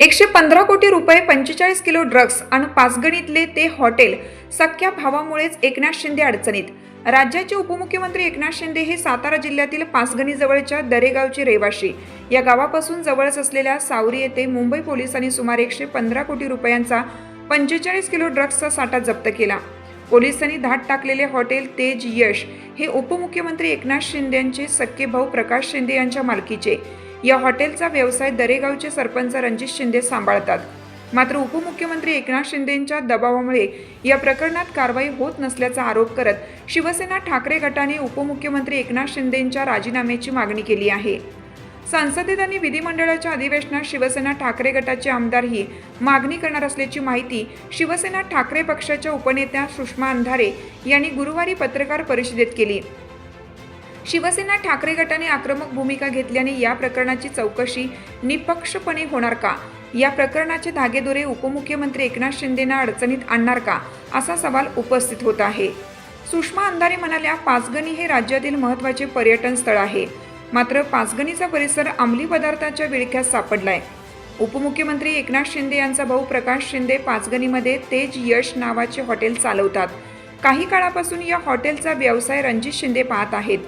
एकशे पंधरा कोटी रुपये पंचेचाळीस किलो ड्रग्ज आणि पाचगणीतले ते हॉटेल सख्या भावामुळेच एकनाथ शिंदे अडचणीत. राज्याचे उपमुख्यमंत्री एकनाथ शिंदे हे सातारा जिल्ह्यातील पाचगणीजवळच्या दरेगावचे रहिवाशी. या गावापासून जवळच असलेल्या सावरी येथे मुंबई पोलिसांनी सुमारे एकशे पंधरा कोटी रुपयांचा पंचेचाळीस किलो ड्रग्जचा साठा जप्त केला. पोलिसांनी धाट टाकलेले हॉटेल तेज यश हे उपमुख्यमंत्री एकनाथ शिंदे यांचे सख्खे भाऊ प्रकाश शिंदे यांच्या मालकीचे. या हॉटेलचा व्यवसाय दरेगावचे सरपंच रणजित शिंदे सांभाळतात. मात्र उपमुख्यमंत्री एकनाथ शिंदेंच्या दबावामुळे या प्रकरणात कारवाई होत नसल्याचा आरोप करत शिवसेना ठाकरे गटाने उपमुख्यमंत्री एकनाथ शिंदेंच्या राजीनाम्याची मागणी केली आहे. संसदेत आणि विधिमंडळाच्या अधिवेशनात शिवसेना ठाकरे गटाचे आमदार ही मागणी करणार असल्याची माहिती शिवसेना ठाकरे पक्षाच्या उपनेत्या सुषमा अंधारे यांनी गुरुवारी पत्रकार परिषदेत केली. शिवसेना ठाकरे गटाने आक्रमक भूमिका घेतल्याने या प्रकरणाची चौकशी निपक्षपणे होणार का? या प्रकरणाचे धागेदोरे उपमुख्यमंत्री एकनाथ शिंदेना अडचणीत आणणार का? असा सवाल उपस्थित होत आहे. सुषमा अंधारे म्हणाल्या पाचगणी हे राज्यातील महत्त्वाचे पर्यटन स्थळ आहे. मात्र पाचगणीचा परिसर अंमली पदार्थाच्या विळख्यात सापडलाय. उपमुख्यमंत्री एकनाथ शिंदे यांचा भाऊ प्रकाश शिंदे पाचगणीमध्ये तेज यश नावाचे हॉटेल चालवतात. काही काळापासून या हॉटेलचा व्यवसाय रणजित शिंदे पाहत आहेत.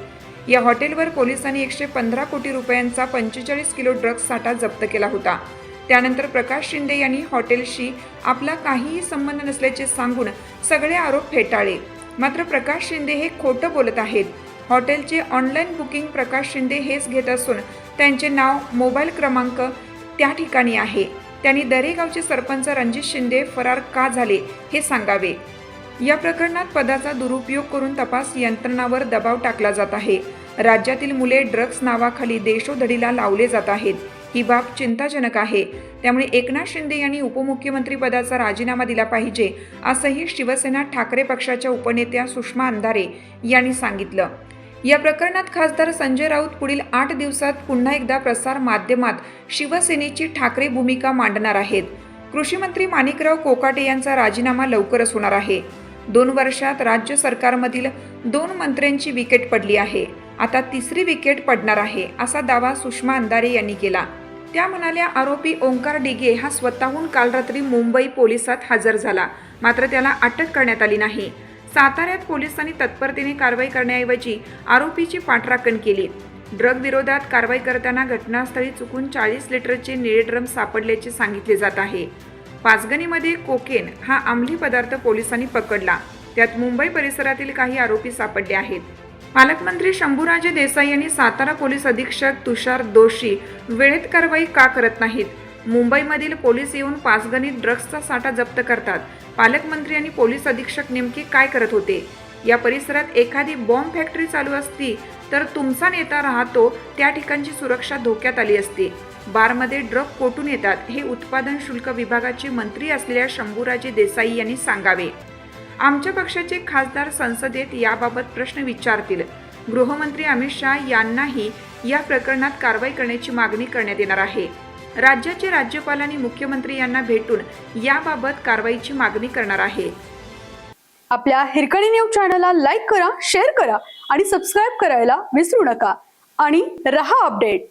या हॉटेलवर पोलिसांनी एकशे पंधरा कोटी रुपयांचा पंचेचाळीस किलो ड्रग्ज साठा जप्त केला होता. त्यानंतर प्रकाश शिंदे यांनी हॉटेलशी आपला काहीही संबंध नसल्याचे सांगून सगळे आरोप फेटाळले. मात्र प्रकाश शिंदे हे खोटं बोलत आहेत. हॉटेलचे ऑनलाईन बुकिंग प्रकाश शिंदे हेच घेत असून त्यांचे नाव मोबाईल क्रमांक त्या ठिकाणी आहे. त्यांनी दरेगावचे सरपंच रणजित शिंदे फरार का झाले हे सांगावे. या प्रकरणात पदाचा दुरुपयोग करून तपास यंत्रणावर दबाव टाकला जात आहे. राज्यातील मुले ड्रग्ज नावाखाली देशोधडीला लावले जात आहेत. ही बाब चिंताजनक आहे. त्यामुळे एकनाथ शिंदे यांनी उपमुख्यमंत्री पदाचा राजीनामा दिला पाहिजे असंही शिवसेना ठाकरे पक्षाच्या उपनेत्या सुषमा अंधारे यांनी सांगितलं. या प्रकरणात खासदार संजय राऊत पुढील आठ दिवसात पुन्हा एकदा प्रसार माध्यमात शिवसेनेची ठाकरे भूमिका मांडणार आहेत. कृषी मंत्री माणिकराव कोकाटे यांचा राजीनामा लवकरच होणार आहे. दोन वर्षात राज्य सरकारमधील दोन मंत्र्यांची विकेट पडली आहे. आता तिसरी विकेट पडणार आहे असा दावा सुषमा अंधारे यांनी केला. त्या म्हणाल्या आरोपी ओंकार डिगे हा स्वतःहून काल रात्री मुंबई पोलिसात हजर झाला. मात्र त्याला अटक करण्यात आली नाही. साताऱ्यात पोलिसांनी तत्परतेने कारवाई करण्याऐवजी आरोपीची पाठराखण केली. ड्रग विरोधात कारवाई करताना घटनास्थळी चुकून चाळीस लिटरचे निळे ड्रम सापडल्याचे सांगितले जात आहे. पाचगणीमध्ये कोकेन हा अंमली पदार्थ पोलिसांनी पकडला. त्यात मुंबई परिसरातील काही आरोपी सापडले आहेत. पालकमंत्री शंभूराजे देसाई यांनी सातारा पोलीस अधीक्षक तुषार दोषी वेळेत कारवाई का करत नाहीत? मुंबईमधील पोलीस येऊन पाचगणीत ड्रग्सचा साठा जप्त करतात. पालकमंत्री आणि पोलीस अधीक्षक नेमके काय करत होते? या परिसरात एखादी बॉम्ब फॅक्टरी चालू असती तर तुमचा नेता राहतो त्या ठिकाणची सुरक्षा धोक्यात आली असती. बारमध्ये ड्रग कोठून येतात हे उत्पादन शुल्क विभागाचे मंत्री असलेल्या शंभूराजे देसाई यांनी सांगावे. आमच्या पक्षाचे खासदार संसदेत याबाबत प्रश्न विचारतील. गृहमंत्री अमित शाह यांनाही या प्रकरणात कारवाई करण्याची मागणी करण्यात येणार आहे. राज्याचे राज्यपाल आणि मुख्यमंत्री यांना भेटून याबाबत कारवाईची मागणी करणार आहे. आपल्या हिरकणी न्यूज चॅनलला लाईक करा शेअर करा आणि सबस्क्राईब करायला विसरू नका. आणि रहा अपडेट.